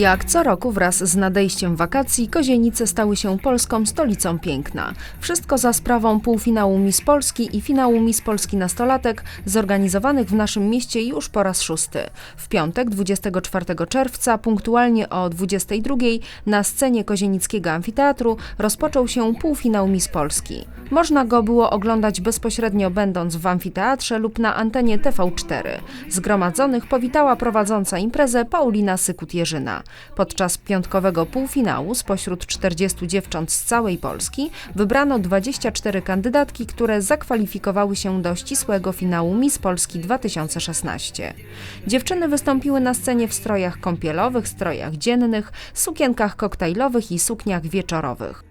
Jak co roku wraz z nadejściem wakacji Kozienice stały się polską stolicą piękna. Wszystko za sprawą półfinału Miss Polski i finału Miss Polski nastolatek zorganizowanych w naszym mieście już po raz szósty. W piątek 24 czerwca punktualnie o 22 na scenie Kozienickiego Amfiteatru rozpoczął się półfinał Miss Polski. Można go było oglądać bezpośrednio będąc w amfiteatrze lub na antenie TV4. Zgromadzonych powitała prowadząca imprezę Paulina Sykut-Jerzyna. Podczas piątkowego półfinału spośród 40 dziewcząt z całej Polski wybrano 24 kandydatki, które zakwalifikowały się do ścisłego finału Miss Polski 2016. Dziewczyny wystąpiły na scenie w strojach kąpielowych, strojach dziennych, sukienkach koktajlowych i sukniach wieczorowych.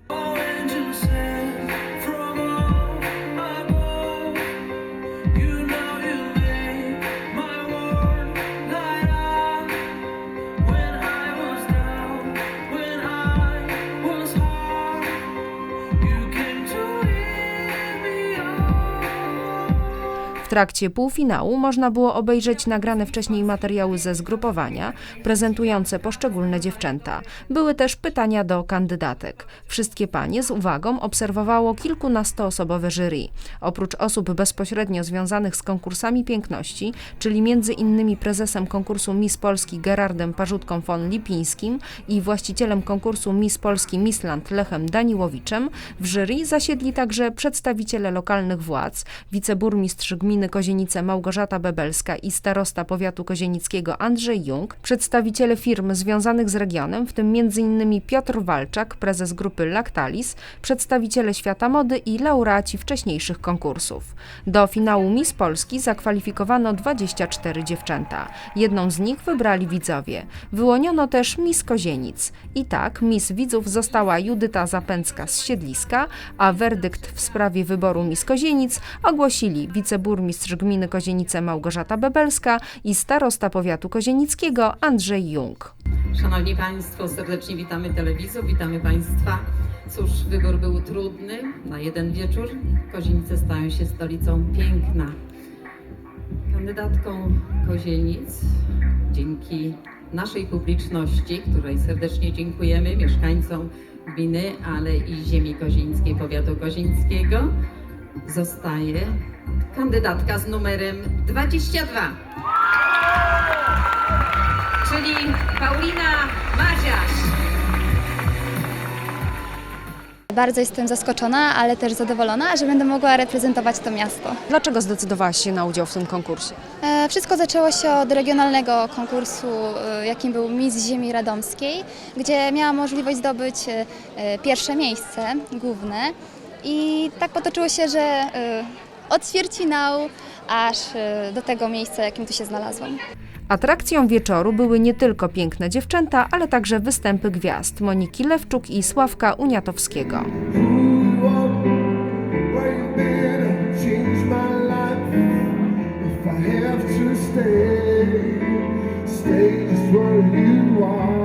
Trakcie półfinału można było obejrzeć nagrane wcześniej materiały ze zgrupowania, prezentujące poszczególne dziewczęta. Były też pytania do kandydatek. Wszystkie panie z uwagą obserwowało kilkunastoosobowe jury. Oprócz osób bezpośrednio związanych z konkursami piękności, czyli między innymi prezesem konkursu Miss Polski Gerardem Parzutką von Lipińskim i właścicielem konkursu Miss Polski Missland Lechem Daniłowiczem, w jury zasiedli także przedstawiciele lokalnych władz, wiceburmistrz gminy Kozienice Małgorzata Bebelska i starosta powiatu kozienickiego Andrzej Jung, przedstawiciele firm związanych z regionem, w tym m.in. Piotr Walczak, prezes grupy Lactalis, przedstawiciele świata mody i laureaci wcześniejszych konkursów. Do finału Miss Polski zakwalifikowano 24 dziewczęta. Jedną z nich wybrali widzowie. Wyłoniono też Miss Kozienic. I tak Miss widzów została Judyta Zapęcka z Siedliska, a werdykt w sprawie wyboru Miss Kozienic ogłosili wiceburmistrz gminy Kozienice Małgorzata Bebelska i starosta powiatu kozienickiego Andrzej Jung. Szanowni Państwo, serdecznie witamy telewizor, witamy Państwa. Cóż, wybór był trudny na jeden wieczór. Kozienice stają się stolicą piękna. Kandydatką Kozienic dzięki naszej publiczności, której serdecznie dziękujemy, mieszkańcom gminy, ale i ziemi kozieńskiej, powiatu kozieńskiego, zostaje kandydatka z numerem 22 czyli Paulina Maziarz. Bardzo jestem zaskoczona, ale też zadowolona, że będę mogła reprezentować to miasto. Dlaczego zdecydowałaś się na udział w tym konkursie? E, Wszystko zaczęło się od regionalnego konkursu, e, jakim był Miss Ziemi Radomskiej, gdzie miałam możliwość zdobyć e, e, pierwsze miejsce główne. I tak potoczyło się, że e, od ćwierćfinału aż e, do tego miejsca, jakim tu się znalazłam. Atrakcją wieczoru były nie tylko piękne dziewczęta, ale także występy gwiazd Moniki Lewczuk i Sławka Uniatowskiego. Stay just where you are.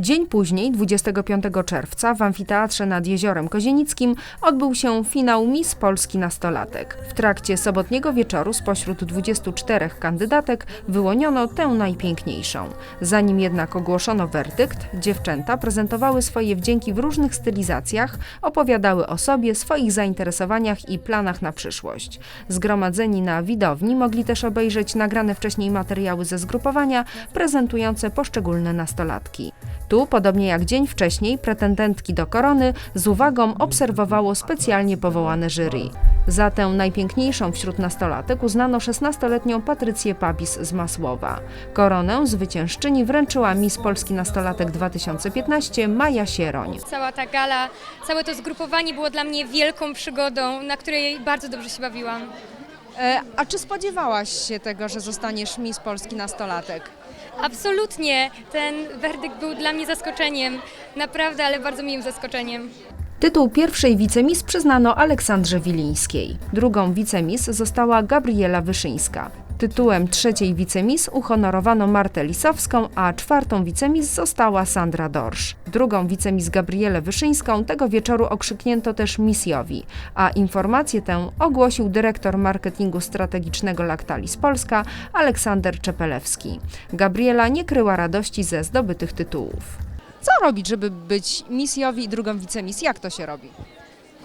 Dzień później, 25 czerwca, w amfiteatrze nad Jeziorem Kozienickim odbył się finał Miss Polski Nastolatek. W trakcie sobotniego wieczoru spośród 24 kandydatek wyłoniono tę najpiękniejszą. Zanim jednak ogłoszono werdykt, dziewczęta prezentowały swoje wdzięki w różnych stylizacjach, opowiadały o sobie, swoich zainteresowaniach i planach na przyszłość. Zgromadzeni na widowni mogli też obejrzeć nagrane wcześniej materiały ze zgrupowania prezentujące poszczególne nastolatki. Tu, podobnie jak dzień wcześniej, pretendentki do korony z uwagą obserwowało specjalnie powołane jury. Za tę najpiękniejszą wśród nastolatek uznano 16-letnią Patrycję Papis z Masłowa. Koronę zwyciężczyni wręczyła Miss Polski Nastolatek 2015 Maja Sieroń. Cała ta gala, całe to zgrupowanie było dla mnie wielką przygodą, na której bardzo dobrze się bawiłam. E, A czy spodziewałaś się tego, że zostaniesz Miss Polski nastolatek? Absolutnie, ten werdykt był dla mnie zaskoczeniem, naprawdę, ale bardzo miłym zaskoczeniem. Tytuł pierwszej wicemis przyznano Aleksandrze Wilińskiej. Drugą wicemis została Gabriela Wyszyńska. Tytułem trzeciej wicemis uhonorowano Martę Lisowską, a czwartą wicemis została Sandra Dorsz. Drugą wicemis Gabrielę Wyszyńską tego wieczoru okrzyknięto też misjowi, a informację tę ogłosił dyrektor marketingu strategicznego Lactalis Polska Aleksander Czepelewski. Gabriela nie kryła radości ze zdobytych tytułów. Co robić, żeby być misjowi i drugą wicemis? Jak to się robi?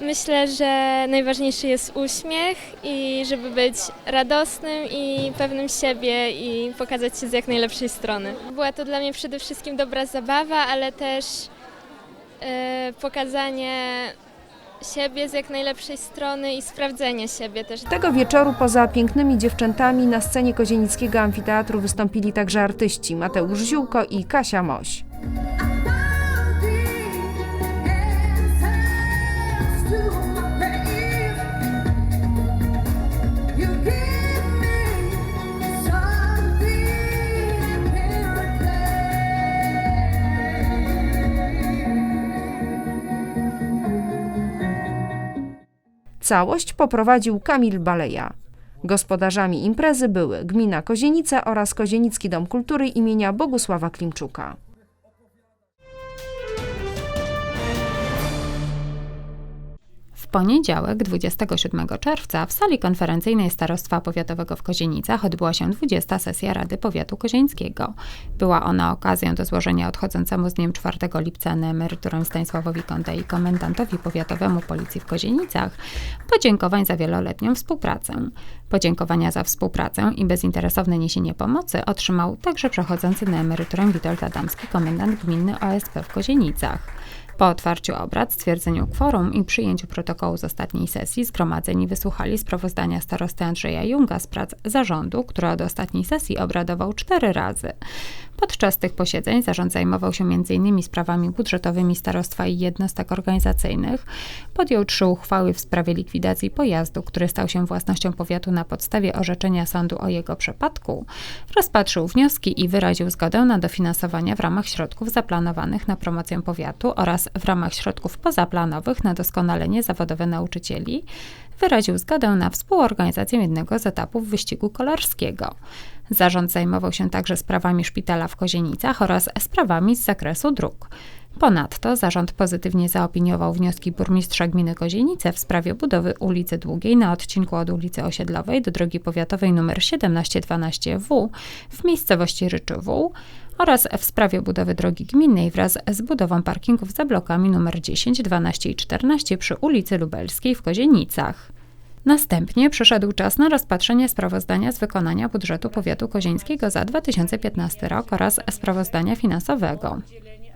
Myślę, że najważniejszy jest uśmiech i żeby być radosnym i pewnym siebie i pokazać się z jak najlepszej strony. Była to dla mnie przede wszystkim dobra zabawa, ale też e, pokazanie siebie z jak najlepszej strony i sprawdzenie siebie też. Tego wieczoru poza pięknymi dziewczętami na scenie Kozienickiego Amfiteatru wystąpili także artyści Mateusz Ziółko i Kasia Moś. Całość poprowadził Kamil Baleja. Gospodarzami imprezy były gmina Kozienice oraz Kozienicki Dom Kultury imienia Bogusława Klimczuka. Poniedziałek, 27 czerwca, w sali konferencyjnej Starostwa Powiatowego w Kozienicach odbyła się 20. sesja Rady Powiatu Kozieńskiego. Była ona okazją do złożenia odchodzącemu z dniem 4 lipca na emeryturę Stanisławowi Kąte i komendantowi powiatowemu Policji w Kozienicach podziękowań za wieloletnią współpracę. Podziękowania za współpracę i bezinteresowne niesienie pomocy otrzymał także przechodzący na emeryturę Witold Adamski, komendant gminny OSP w Kozienicach. Po otwarciu obrad, stwierdzeniu kworum i przyjęciu protokołu z ostatniej sesji zgromadzeni wysłuchali sprawozdania starosty Andrzeja Junga z prac zarządu, który od ostatniej sesji obradował cztery razy. Podczas tych posiedzeń zarząd zajmował się m.in. sprawami budżetowymi starostwa i jednostek organizacyjnych, podjął trzy uchwały w sprawie likwidacji pojazdu, który stał się własnością powiatu na podstawie orzeczenia sądu o jego przepadku, rozpatrzył wnioski i wyraził zgodę na dofinansowanie w ramach środków zaplanowanych na promocję powiatu oraz w ramach środków pozaplanowych na doskonalenie zawodowe nauczycieli, wyraził zgodę na współorganizację jednego z etapów wyścigu kolarskiego. Zarząd zajmował się także sprawami szpitala w Kozienicach oraz sprawami z zakresu dróg. Ponadto zarząd pozytywnie zaopiniował wnioski burmistrza gminy Kozienice w sprawie budowy ulicy Długiej na odcinku od ulicy Osiedlowej do drogi powiatowej nr 1712W w miejscowości Ryczywół oraz w sprawie budowy drogi gminnej wraz z budową parkingów za blokami nr 10, 12 i 14 przy ulicy Lubelskiej w Kozienicach. Następnie przyszedł czas na rozpatrzenie sprawozdania z wykonania budżetu powiatu kozieńskiego za 2015 rok oraz sprawozdania finansowego.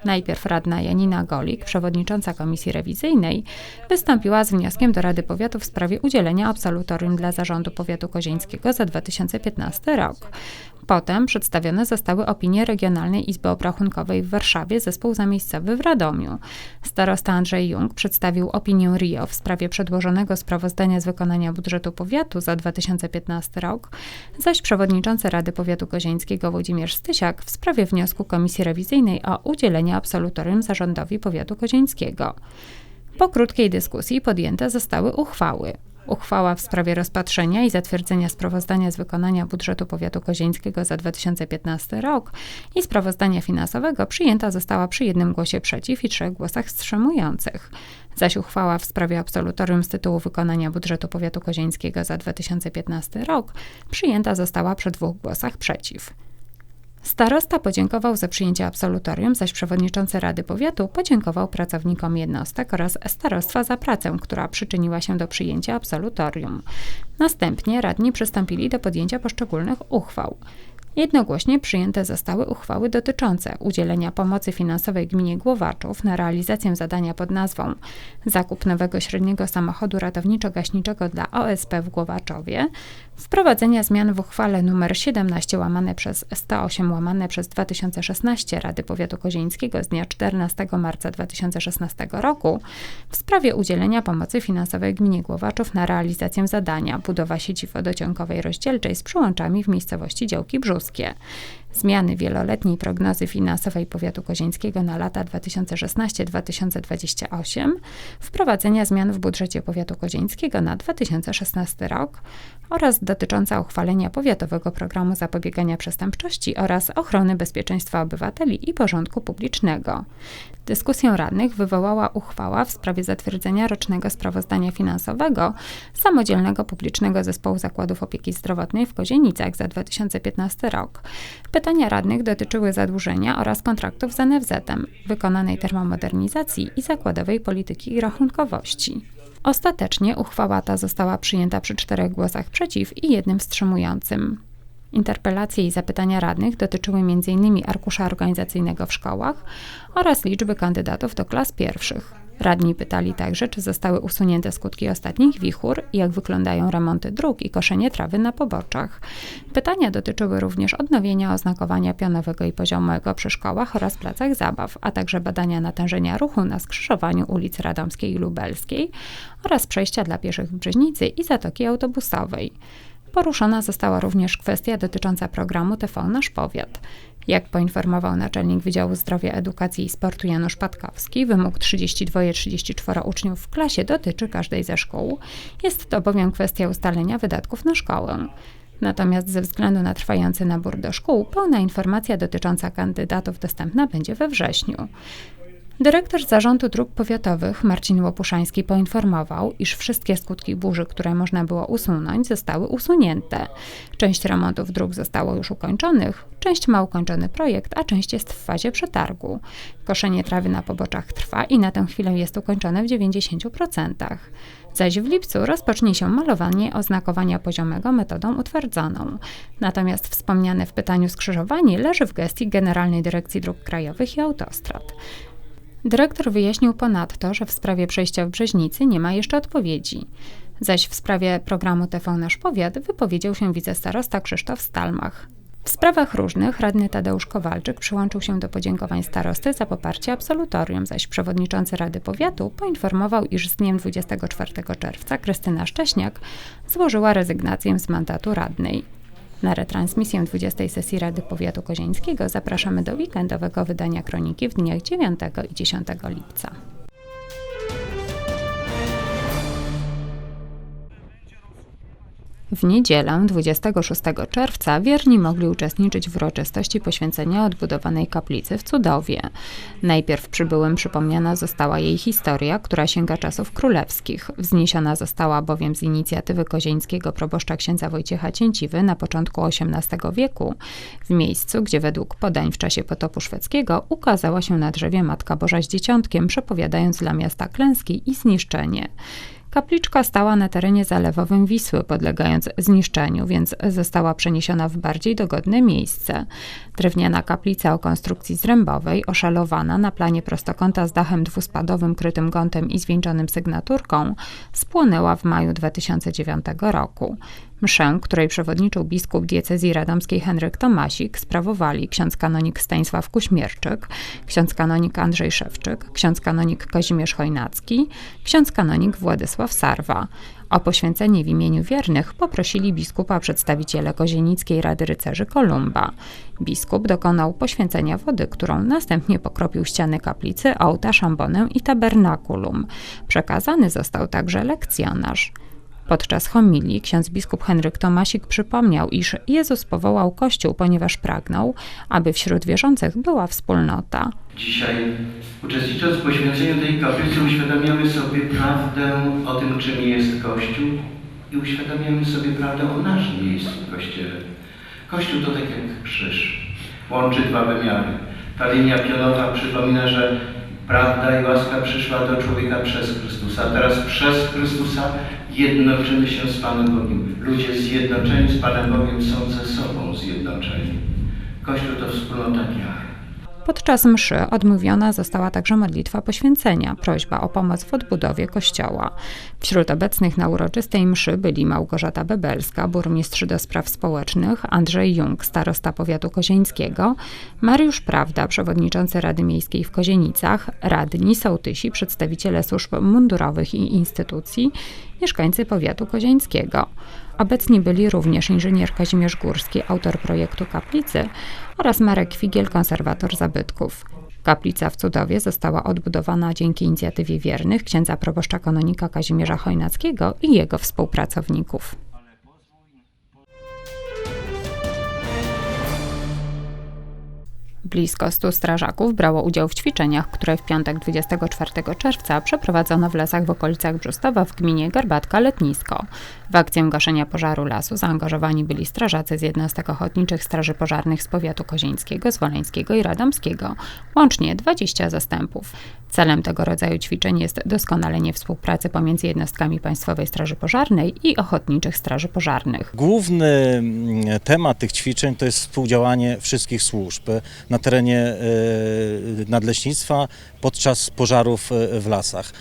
Najpierw radna Janina Golik, przewodnicząca komisji rewizyjnej, wystąpiła z wnioskiem do Rady Powiatu w sprawie udzielenia absolutorium dla zarządu powiatu kozieńskiego za 2015 rok. Potem przedstawione zostały opinie Regionalnej Izby Obrachunkowej w Warszawie, zespół zamiejscowy w Radomiu. Starosta Andrzej Jung przedstawił opinię RIO w sprawie przedłożonego sprawozdania z wykonania budżetu powiatu za 2015 rok, zaś przewodniczący Rady Powiatu Kozieńskiego Włodzimierz Stysiak w sprawie wniosku Komisji Rewizyjnej o udzielenie absolutorium zarządowi powiatu kozieńskiego. Po krótkiej dyskusji podjęte zostały uchwały. Uchwała w sprawie rozpatrzenia i zatwierdzenia sprawozdania z wykonania budżetu powiatu kozieńskiego za 2015 rok i sprawozdania finansowego przyjęta została przy jednym głosie przeciw i trzech głosach wstrzymujących. Zaś uchwała w sprawie absolutorium z tytułu wykonania budżetu powiatu kozieńskiego za 2015 rok przyjęta została przy dwóch głosach przeciw. Starosta podziękował za przyjęcie absolutorium, zaś przewodniczący Rady Powiatu podziękował pracownikom jednostek oraz starostwa za pracę, która przyczyniła się do przyjęcia absolutorium. Następnie radni przystąpili do podjęcia poszczególnych uchwał. Jednogłośnie przyjęte zostały uchwały dotyczące udzielenia pomocy finansowej gminie Głowaczów na realizację zadania pod nazwą Zakup nowego średniego samochodu ratowniczo-gaśniczego dla OSP w Głowaczowie, wprowadzenia zmian w uchwale nr 17 łamane przez 108 łamane przez 2016 Rady Powiatu Kozieńskiego z dnia 14 marca 2016 roku w sprawie udzielenia pomocy finansowej gminie Głowaczów na realizację zadania budowa sieci wodociągowej rozdzielczej z przyłączami w miejscowości Działki Brzuskie. Zmiany wieloletniej prognozy finansowej powiatu kozieńskiego na lata 2016-2028, wprowadzenia zmian w budżecie powiatu kozieńskiego na 2016 rok oraz dotycząca uchwalenia powiatowego programu zapobiegania przestępczości oraz ochrony bezpieczeństwa obywateli i porządku publicznego. Dyskusję radnych wywołała uchwała w sprawie zatwierdzenia rocznego sprawozdania finansowego Samodzielnego Publicznego Zespołu Zakładów Opieki Zdrowotnej w Kozienicach za 2015 rok. Pytania radnych dotyczyły zadłużenia oraz kontraktów z NFZ-em, wykonanej termomodernizacji i zakładowej polityki rachunkowości. Ostatecznie uchwała ta została przyjęta przy czterech głosach przeciw i jednym wstrzymującym. Interpelacje i zapytania radnych dotyczyły m.in. arkusza organizacyjnego w szkołach oraz liczby kandydatów do klas pierwszych. Radni pytali także, czy zostały usunięte skutki ostatnich wichur, jak wyglądają remonty dróg i koszenie trawy na poboczach. Pytania dotyczyły również odnowienia oznakowania pionowego i poziomego przy szkołach oraz placach zabaw, a także badania natężenia ruchu na skrzyżowaniu ulic Radomskiej i Lubelskiej oraz przejścia dla pieszych w Brzeźnicy i Zatoki Autobusowej. Poruszona została również kwestia dotycząca programu TV Nasz Powiat. Jak poinformował naczelnik Wydziału Zdrowia, Edukacji i Sportu Janusz Patkowski, wymóg 32-34 uczniów w klasie dotyczy każdej ze szkół. Jest to bowiem kwestia ustalenia wydatków na szkołę. Natomiast ze względu na trwający nabór do szkół, pełna informacja dotycząca kandydatów dostępna będzie we wrześniu. Dyrektor Zarządu Dróg Powiatowych Marcin Łopuszański poinformował, iż wszystkie skutki burzy, które można było usunąć, zostały usunięte. Część remontów dróg zostało już ukończonych, część ma ukończony projekt, a część jest w fazie przetargu. Koszenie trawy na poboczach trwa i na tę chwilę jest ukończone w 90%. Zaś w lipcu rozpocznie się malowanie oznakowania poziomego metodą utwardzoną. Natomiast wspomniane w pytaniu skrzyżowanie leży w gestii Generalnej Dyrekcji Dróg Krajowych i Autostrad. Dyrektor wyjaśnił ponadto, że w sprawie przejścia w Brzeźnicy nie ma jeszcze odpowiedzi. Zaś w sprawie programu TV Nasz Powiat wypowiedział się wicestarosta Krzysztof Stalmach. W sprawach różnych radny Tadeusz Kowalczyk przyłączył się do podziękowań starosty za poparcie absolutorium, zaś przewodniczący Rady Powiatu poinformował, iż z dniem 24 czerwca Krystyna Szcześniak złożyła rezygnację z mandatu radnej. Na retransmisję 20 sesji Rady Powiatu Kozieńskiego zapraszamy do weekendowego wydania kroniki w dniach 9 i 10 lipca. W niedzielę 26 czerwca wierni mogli uczestniczyć w uroczystości poświęcenia odbudowanej kaplicy w Cudowie. Najpierw przybyłym przypomniana została jej historia, która sięga czasów królewskich. Wzniesiona została bowiem z inicjatywy kozieńskiego proboszcza księdza Wojciecha Cięciwy na początku XVIII wieku, w miejscu, gdzie według podań w czasie potopu szwedzkiego ukazała się na drzewie Matka Boża z Dzieciątkiem, przepowiadając dla miasta klęski i zniszczenie. Kapliczka stała na terenie zalewowym Wisły, podlegając zniszczeniu, więc została przeniesiona w bardziej dogodne miejsce. Drewniana kaplica o konstrukcji zrębowej, oszalowana na planie prostokąta z dachem dwuspadowym krytym gątem i zwieńczonym sygnaturką, spłonęła w maju 2009 roku. Mszę, której przewodniczył biskup diecezji radomskiej Henryk Tomasik, sprawowali ksiądz kanonik Stanisław Kuśmierczyk, ksiądz kanonik Andrzej Szewczyk, ksiądz kanonik Kazimierz Chojnacki, ksiądz kanonik Władysław Sarwa. O poświęcenie w imieniu wiernych poprosili biskupa przedstawiciele Kozienickiej Rady Rycerzy Kolumba. Biskup dokonał poświęcenia wody, którą następnie pokropił ściany kaplicy, ołtarz, ambonę i tabernakulum. Przekazany został także lekcjonarz. Podczas homilii ksiądz biskup Henryk Tomasik przypomniał, iż Jezus powołał Kościół, ponieważ pragnął, aby wśród wierzących była wspólnota. Dzisiaj, uczestnicząc w poświęceniu tej kaplicy, uświadamiamy sobie prawdę o tym, czym jest Kościół i uświadamiamy sobie prawdę o naszym miejscu w Kościele. Kościół to tak jak krzyż, łączy dwa wymiary. Ta linia pionowa przypomina, że prawda i łaska przyszła do człowieka przez Chrystusa. Teraz przez Chrystusa jednoczymy się z Panem Bogiem. Ludzie zjednoczeni z Panem Bogiem są ze sobą zjednoczeni. Kościół to wspólnota wiary. Podczas mszy odmówiona została także modlitwa poświęcenia, prośba o pomoc w odbudowie kościoła. Wśród obecnych na uroczystej mszy byli Małgorzata Bebelska, burmistrz do spraw społecznych, Andrzej Jung, starosta powiatu kozieńskiego, Mariusz Prawda, przewodniczący Rady Miejskiej w Kozienicach, radni, sołtysi, przedstawiciele służb mundurowych i instytucji mieszkańcy powiatu kozieńskiego. Obecni byli również inżynier Kazimierz Górski, autor projektu kaplicy oraz Marek Figiel, konserwator zabytków. Kaplica w Cudowie została odbudowana dzięki inicjatywie wiernych księdza proboszcza kanonika Kazimierza Chojnackiego i jego współpracowników. Blisko 100 strażaków brało udział w ćwiczeniach, które w piątek 24 czerwca przeprowadzono w lasach w okolicach Brzustowa w gminie Garbatka Letnisko. W akcję gaszenia pożaru lasu zaangażowani byli strażacy z jednostek ochotniczych straży pożarnych z powiatu kozieńskiego, zwoleńskiego i radomskiego, łącznie 20 zastępów. Celem tego rodzaju ćwiczeń jest doskonalenie współpracy pomiędzy jednostkami Państwowej Straży Pożarnej i ochotniczych straży pożarnych. Główny mm, temat tych ćwiczeń to jest współdziałanie wszystkich służb na terenie e, nadleśnictwa podczas pożarów e, w lasach.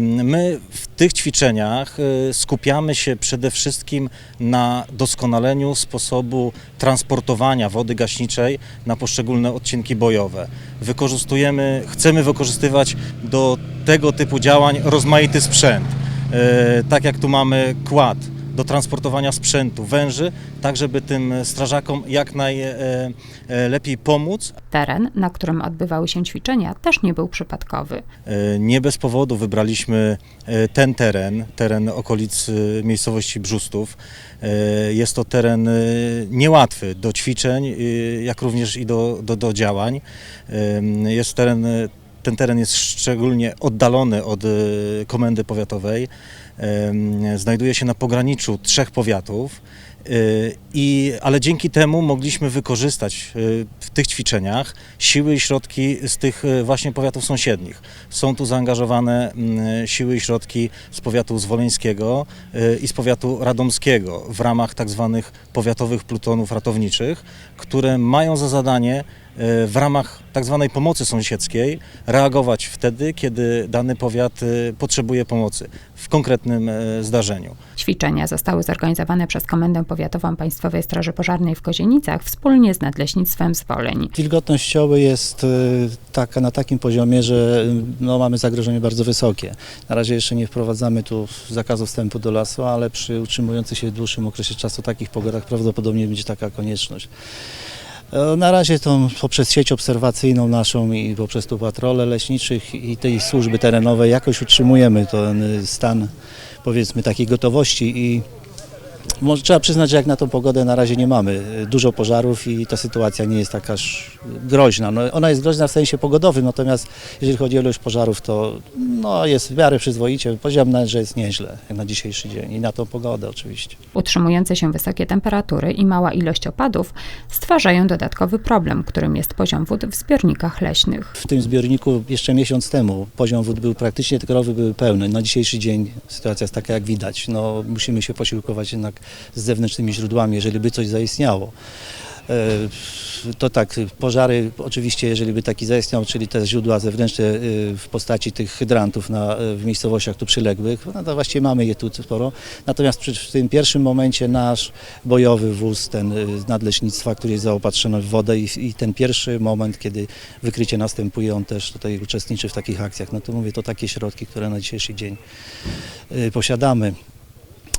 My w tych ćwiczeniach e, skupiamy się przede wszystkim na doskonaleniu sposobu transportowania wody gaśniczej na poszczególne odcinki bojowe. Wykorzystujemy, chcemy wykorzystywać do tego typu działań rozmaity sprzęt. E, Tak jak tu mamy kład do transportowania sprzętu, węży, tak żeby tym strażakom jak najlepiej pomóc. Teren, na którym odbywały się ćwiczenia, też nie był przypadkowy. E, Nie bez powodu wybraliśmy e, ten teren, teren okolic e, miejscowości Brzustów. E, Jest to teren e, niełatwy do ćwiczeń, e, jak również i do, do, do działań. E, Jest teren, e, ten teren jest szczególnie oddalony od e, komendy powiatowej. E, Znajduje się na pograniczu trzech powiatów. Y, I, ale dzięki temu mogliśmy wykorzystać y, w tych ćwiczeniach siły i środki z tych właśnie powiatów sąsiednich. Są tu zaangażowane siły i środki z powiatu zwoleńskiego i z powiatu radomskiego w ramach tak zwanych powiatowych plutonów ratowniczych, które mają za zadanie w ramach tak zwanej pomocy sąsiedzkiej reagować wtedy, kiedy dany powiat y, potrzebuje pomocy w konkretnym y, zdarzeniu. Ćwiczenia zostały zorganizowane przez Komendę Powiatową Państwowej Straży Pożarnej w Kozienicach wspólnie z Nadleśnictwem Zwoleń. Wilgotność ścioły jest taka na takim poziomie, że no, mamy zagrożenie bardzo wysokie. Na razie jeszcze nie wprowadzamy tu zakazu wstępu do lasu, ale przy utrzymujących się w dłuższym okresie czasu takich pogodach prawdopodobnie będzie taka konieczność. E, Na razie to poprzez sieć obserwacyjną naszą i poprzez tu patrole leśniczych i tej służby terenowej jakoś utrzymujemy ten stan powiedzmy takiej gotowości i może trzeba przyznać, że jak na tą pogodę na razie nie mamy y, dużo pożarów i ta sytuacja nie jest takaż groźna. No, ona jest groźna w sensie pogodowym, natomiast jeżeli chodzi o ilość pożarów, to no, jest w miarę przyzwoicie. Powiedziałbym że jest nieźle jak na dzisiejszy dzień i na tą pogodę oczywiście. Utrzymujące się wysokie temperatury i mała ilość opadów stwarzają dodatkowy problem, którym jest poziom wód w zbiornikach leśnych. W tym zbiorniku jeszcze miesiąc temu poziom wód był praktycznie, te krowy były pełne. Na dzisiejszy dzień sytuacja jest taka jak widać. No, musimy się posiłkować jednak z zewnętrznymi źródłami, jeżeli by coś zaistniało. E, To tak, pożary oczywiście, jeżeli by taki zaistniał, czyli te źródła zewnętrzne e, w postaci tych hydrantów na, e, w miejscowościach tu przyległych, no to właściwie mamy je tu sporo. Natomiast przy, w tym pierwszym momencie nasz bojowy wóz, ten z nadleśnictwa, który jest zaopatrzony w wodę i, i ten pierwszy moment, kiedy wykrycie następuje, on też tutaj uczestniczy w takich akcjach. No to mówię, to takie środki, które na dzisiejszy dzień posiadamy.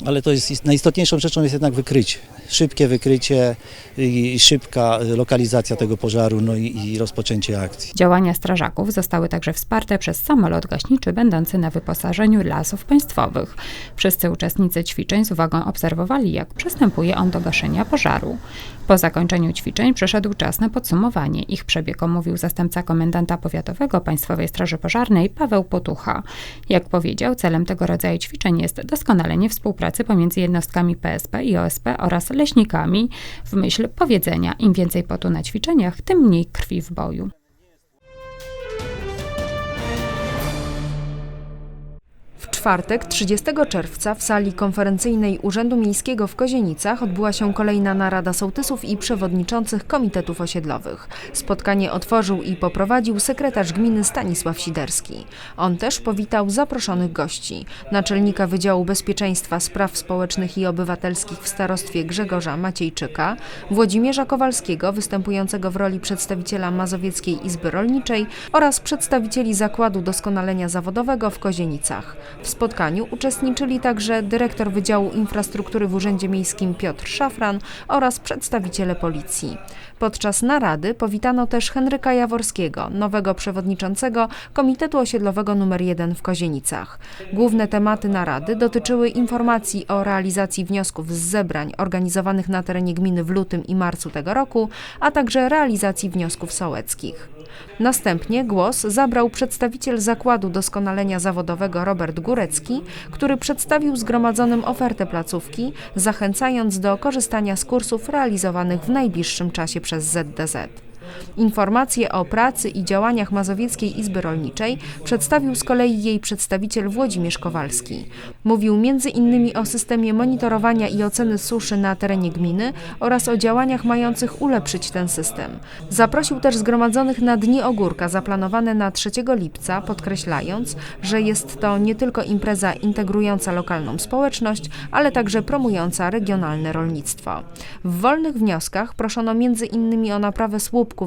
Ale to jest najistotniejszą rzeczą jest jednak wykrycie. Szybkie wykrycie i szybka lokalizacja tego pożaru, no i, i rozpoczęcie akcji. Działania strażaków zostały także wsparte przez samolot gaśniczy będący na wyposażeniu lasów państwowych. Wszyscy uczestnicy ćwiczeń z uwagą obserwowali, jak przystępuje on do gaszenia pożaru. Po zakończeniu ćwiczeń przyszedł czas na podsumowanie. Ich przebieg omówił zastępca komendanta powiatowego Państwowej Straży Pożarnej Paweł Potucha. Jak powiedział, celem tego rodzaju ćwiczeń jest doskonalenie współpracy pomiędzy jednostkami PSP i OSP oraz leśnikami w myśl powiedzenia im więcej potu na ćwiczeniach, tym mniej krwi w boju. Czwartek, 30 czerwca, w sali konferencyjnej Urzędu Miejskiego w Kozienicach odbyła się kolejna narada sołtysów i przewodniczących komitetów osiedlowych. Spotkanie otworzył i poprowadził sekretarz gminy Stanisław Siderski. On też powitał zaproszonych gości. Naczelnika Wydziału Bezpieczeństwa Spraw Społecznych i Obywatelskich w starostwie Grzegorza Maciejczyka, Włodzimierza Kowalskiego, występującego w roli przedstawiciela Mazowieckiej Izby Rolniczej oraz przedstawicieli Zakładu Doskonalenia Zawodowego w Kozienicach. W spotkaniu uczestniczyli także dyrektor Wydziału Infrastruktury w Urzędzie Miejskim Piotr Szafran oraz przedstawiciele policji. Podczas narady powitano też Henryka Jaworskiego, nowego przewodniczącego Komitetu Osiedlowego nr 1 w Kozienicach. Główne tematy narady dotyczyły informacji o realizacji wniosków z zebrań organizowanych na terenie gminy w lutym i marcu tego roku, a także realizacji wniosków sołeckich. Następnie głos zabrał przedstawiciel Zakładu Doskonalenia Zawodowego Robert Górecki, który przedstawił zgromadzonym ofertę placówki, zachęcając do korzystania z kursów realizowanych w najbliższym czasie przez ZDZ. Informacje o pracy i działaniach Mazowieckiej Izby Rolniczej przedstawił z kolei jej przedstawiciel Włodzimierz Kowalski. Mówił m.in. o systemie monitorowania i oceny suszy na terenie gminy oraz o działaniach mających ulepszyć ten system. Zaprosił też zgromadzonych na Dni Ogórka zaplanowane na 3 lipca, podkreślając, że jest to nie tylko impreza integrująca lokalną społeczność, ale także promująca regionalne rolnictwo. W wolnych wnioskach proszono m.in. o naprawę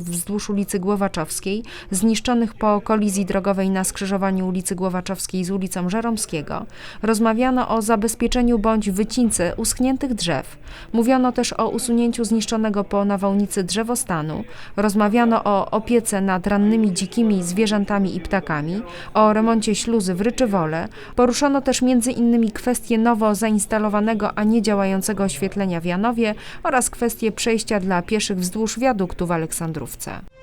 wzdłuż ulicy Głowaczowskiej, zniszczonych po kolizji drogowej na skrzyżowaniu ulicy Głowaczowskiej z ulicą Żeromskiego. Rozmawiano o zabezpieczeniu bądź wycince uschniętych drzew. Mówiono też o usunięciu zniszczonego po nawałnicy drzewostanu. Rozmawiano o opiece nad rannymi dzikimi zwierzętami i ptakami, o remoncie śluzy w Ryczywole. Poruszono też m.in. kwestię nowo zainstalowanego, a nie działającego oświetlenia w Janowie oraz kwestię przejścia dla pieszych wzdłuż wiaduktu w Aleksandrówce.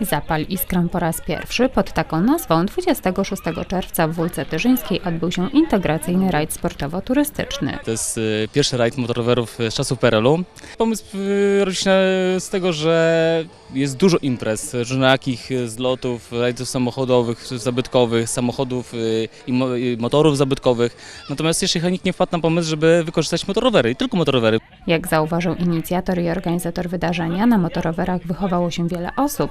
Zapal iskrę po raz pierwszy pod taką nazwą 26 czerwca w Wólce Tyrzyńskiej odbył się integracyjny rajd sportowo-turystyczny. To jest y, pierwszy rajd motorowerów z czasów PRL-u. Pomysł y, rodzi się z tego, że jest dużo imprez, różnorakich y, zlotów, rajdów samochodowych, zabytkowych, samochodów y, i mo- i motorów zabytkowych. Natomiast jeszcze nikt nie wpadł na pomysł, żeby wykorzystać motorowery i tylko motorowery. Jak zauważył inicjator i organizator wydarzenia, na motorowerach wychowało się wiele osób,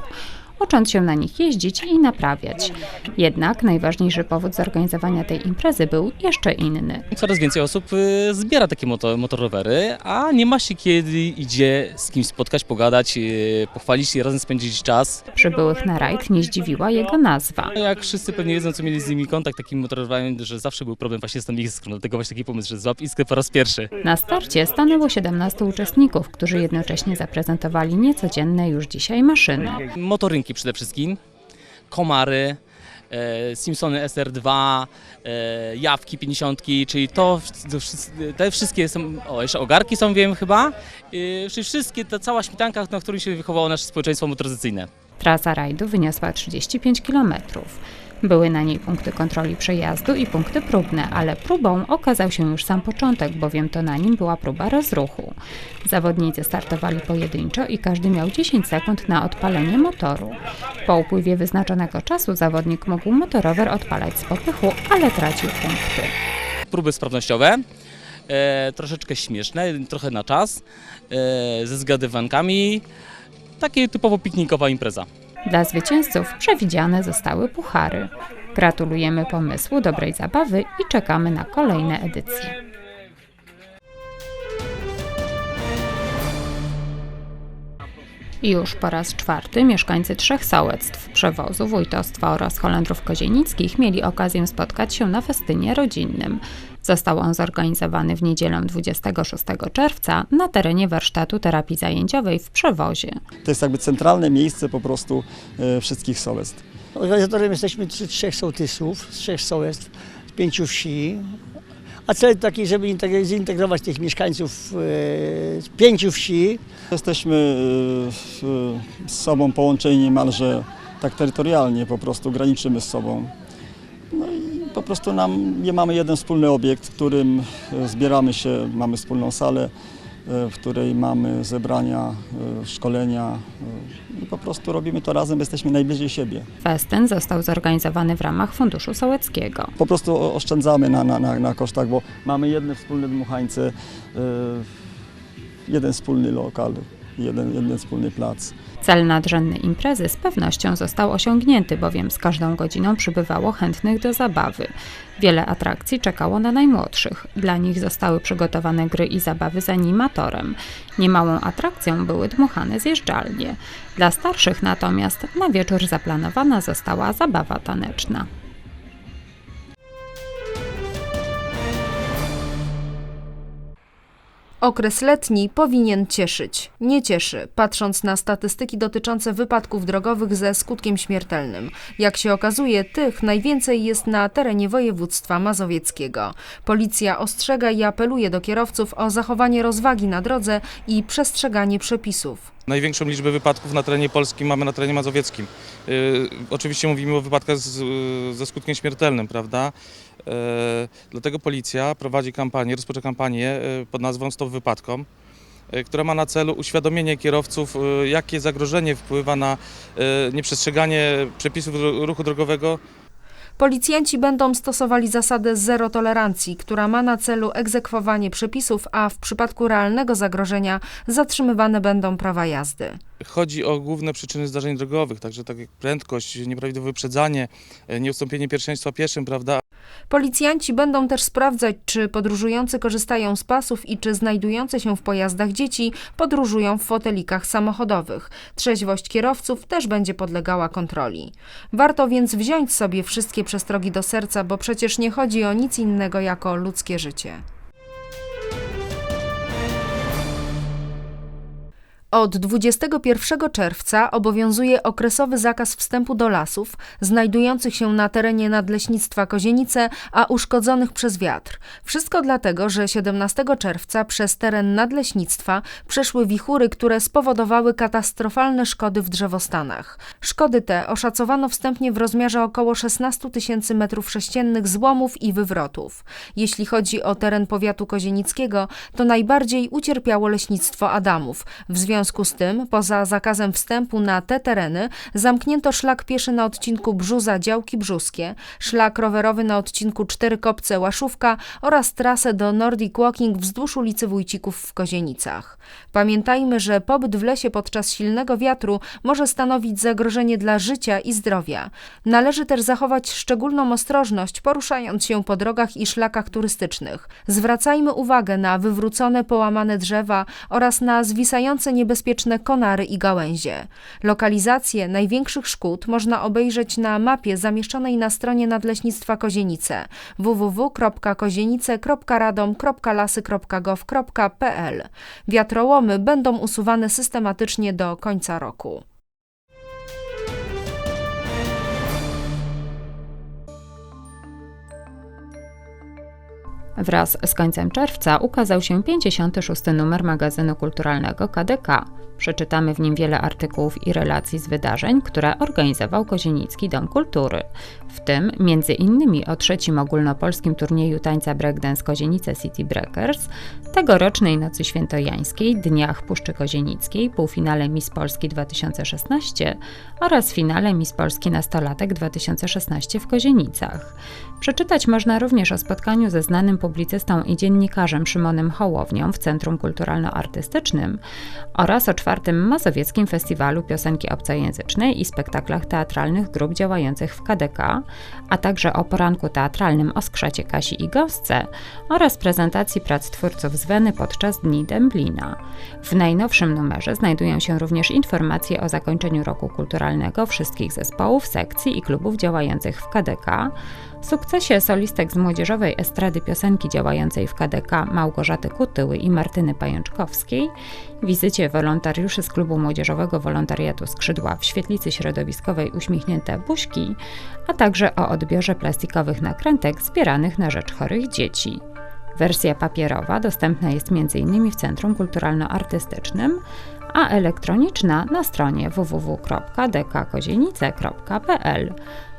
ucząc się na nich jeździć i naprawiać. Jednak najważniejszy powód zorganizowania tej imprezy był jeszcze inny. Coraz więcej osób y, zbiera takie moto, motorowery, a nie ma się kiedy idzie z kimś spotkać, pogadać, y, pochwalić się, razem spędzić czas. Przybyłych na rajd nie zdziwiła jego nazwa. Jak wszyscy pewnie wiedzą, co mieli z nimi kontakt takimi motorowerami, że zawsze był problem właśnie z tą iskrą, dlatego właśnie taki pomysł, że złap iskrę po raz pierwszy. Na starcie stanęło 17 uczestników, którzy jednocześnie zaprezentowali niecodzienne już dzisiaj maszyny. Motorynki przede wszystkim, komary, e, Simpsony SR2, e, Jawki 50, czyli to, te wszystkie są, o jeszcze ogarki są wiem chyba, e, czyli wszystkie, ta cała śmietanka, na której się wychowało nasze społeczeństwo motoryzacyjne. Trasa rajdu wyniosła 35 km. Były na niej punkty kontroli przejazdu i punkty próbne, ale próbą okazał się już sam początek, bowiem to na nim była próba rozruchu. Zawodnicy startowali pojedynczo i każdy miał 10 sekund na odpalenie motoru. Po upływie wyznaczonego czasu zawodnik mógł motorower odpalać z popychu, ale tracił punkty. Próby sprawnościowe, e, troszeczkę śmieszne, trochę na czas, e, ze zgadywankami, takie typowo piknikowa impreza. Dla zwycięzców przewidziane zostały puchary. Gratulujemy pomysłu, dobrej zabawy i czekamy na kolejne edycje. Już po raz czwarty mieszkańcy trzech sołectw, przewozu, wójtostwa oraz Holendrów Kozienickich mieli okazję spotkać się na festynie rodzinnym. Został on zorganizowany w niedzielę 26 czerwca na terenie warsztatu terapii zajęciowej w Przewozie. To jest jakby centralne miejsce po prostu e, wszystkich sołectw. Organizatorem jesteśmy trzech sołtysów, z trzech sołectw, z pięciu wsi. A cel taki, żeby integ- zintegrować tych mieszkańców e, z pięciu wsi. Jesteśmy e, w- z sobą połączeni niemalże tak terytorialnie, po prostu graniczymy z sobą. No i po prostu nam, mamy jeden wspólny obiekt, w którym e, zbieramy się, mamy wspólną salę, e, w której mamy zebrania, e, szkolenia e, i po prostu robimy to razem, jesteśmy najbliżej siebie. Festyn został zorganizowany w ramach Funduszu Sołeckiego. po prostu oszczędzamy na, na, na, na kosztach, bo mamy jedne wspólne dmuchańce, jeden wspólny lokal. jeden, jeden wspólny plac. Cel nadrzędny imprezy z pewnością został osiągnięty, bowiem z każdą godziną przybywało chętnych do zabawy. Wiele atrakcji czekało na najmłodszych. Dla nich zostały przygotowane gry i zabawy z animatorem. Niemałą atrakcją były dmuchane zjeżdżalnie. Dla starszych natomiast na wieczór zaplanowana została zabawa taneczna. Okres letni powinien cieszyć. Nie cieszy, patrząc na statystyki dotyczące wypadków drogowych ze skutkiem śmiertelnym. Jak się okazuje, tych najwięcej jest na terenie województwa mazowieckiego. Policja ostrzega i apeluje do kierowców o zachowanie rozwagi na drodze i przestrzeganie przepisów. Największą liczbę wypadków na terenie Polski mamy na terenie mazowieckim. Yy, oczywiście mówimy o wypadkach z, yy, ze skutkiem śmiertelnym, prawda? Yy, dlatego policja prowadzi kampanię, rozpoczęła kampanię yy, pod nazwą Stop Wypadkom, yy, która ma na celu uświadomienie kierowców, jakie zagrożenie wpływa na nieprzestrzeganie przepisów ru- ruchu drogowego Policjanci będą stosowali zasadę zero tolerancji, która ma na celu egzekwowanie przepisów, a w przypadku realnego zagrożenia zatrzymywane będą prawa jazdy. Chodzi o główne przyczyny zdarzeń drogowych, także tak jak prędkość, nieprawidłowe wyprzedzanie, nieustąpienie pierwszeństwa pieszym, prawda? Policjanci będą też sprawdzać, czy podróżujący korzystają z pasów i czy znajdujące się w pojazdach dzieci podróżują w fotelikach samochodowych. Trzeźwość kierowców też będzie podlegała kontroli. Warto więc wziąć sobie wszystkie przestrogi do serca, bo przecież nie chodzi o nic innego jak o ludzkie życie. Od 21 czerwca obowiązuje okresowy zakaz wstępu do lasów znajdujących się na terenie Nadleśnictwa Kozienice, a uszkodzonych przez wiatr. Wszystko dlatego, że 17 czerwca przez teren Nadleśnictwa przeszły wichury, które spowodowały katastrofalne szkody w drzewostanach. Szkody te oszacowano wstępnie w rozmiarze około 16 tysięcy metrów sześciennych złomów i wywrotów. Jeśli chodzi o teren powiatu kozienickiego, to najbardziej ucierpiało leśnictwo Adamów. W związku z tym, poza zakazem wstępu na te tereny, zamknięto szlak pieszy na odcinku Brzuza Działki Brzuskie, szlak rowerowy na odcinku Cztery Kopce Łaszówka oraz trasę do Nordic Walking wzdłuż ulicy Wójcików w Kozienicach. Pamiętajmy, że pobyt w lesie podczas silnego wiatru może stanowić zagrożenie dla życia i zdrowia. Należy też zachować szczególną ostrożność, poruszając się po drogach i szlakach turystycznych. Zwracajmy uwagę na wywrócone, połamane drzewa oraz na zwisające niebezpieczne konary i gałęzie. Lokalizację największych szkód można obejrzeć na mapie zamieszczonej na stronie Nadleśnictwa Kozienice www.kozienice.radom.lasy.gov.pl. Wiatrołomy będą usuwane systematycznie do końca roku. Wraz z końcem czerwca ukazał się 56. numer magazynu kulturalnego KDK. Przeczytamy w nim wiele artykułów i relacji z wydarzeń, które organizował Kozienicki Dom Kultury. W tym innymi o trzecim ogólnopolskim turnieju tańca breakdance Kozienice City Breakers, tegorocznej Nocy Świętojańskiej, Dniach Puszczy Kozienickiej, półfinale Miss Polski 2016 oraz finale Miss Polski Nastolatek 2016 w Kozienicach. Przeczytać można również o spotkaniu ze znanym publicystą i dziennikarzem Szymonem Hołownią w Centrum Kulturalno-Artystycznym oraz o czwartym Mazowieckim Festiwalu Piosenki Obcojęzycznej i spektaklach teatralnych grup działających w KDK, a także o poranku teatralnym o skrzecie Kasi i Gosce oraz prezentacji prac twórców z Weny podczas Dni Dęblina. W najnowszym numerze znajdują się również informacje o zakończeniu roku kulturalnego wszystkich zespołów, sekcji i klubów działających w KDK, sukcesie solistek z młodzieżowej estrady piosenki działającej w KDK Małgorzaty Kutyły i Martyny Pajączkowskiej, wizycie wolontariuszy z klubu młodzieżowego wolontariatu Skrzydła w świetlicy środowiskowej Uśmiechnięte Buźki, a także o odbiorze plastikowych nakrętek zbieranych na rzecz chorych dzieci. Wersja papierowa dostępna jest m.in. w Centrum Kulturalno-Artystycznym, a elektroniczna na stronie www.dkkozienice.pl.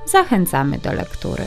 Zachęcamy do lektury.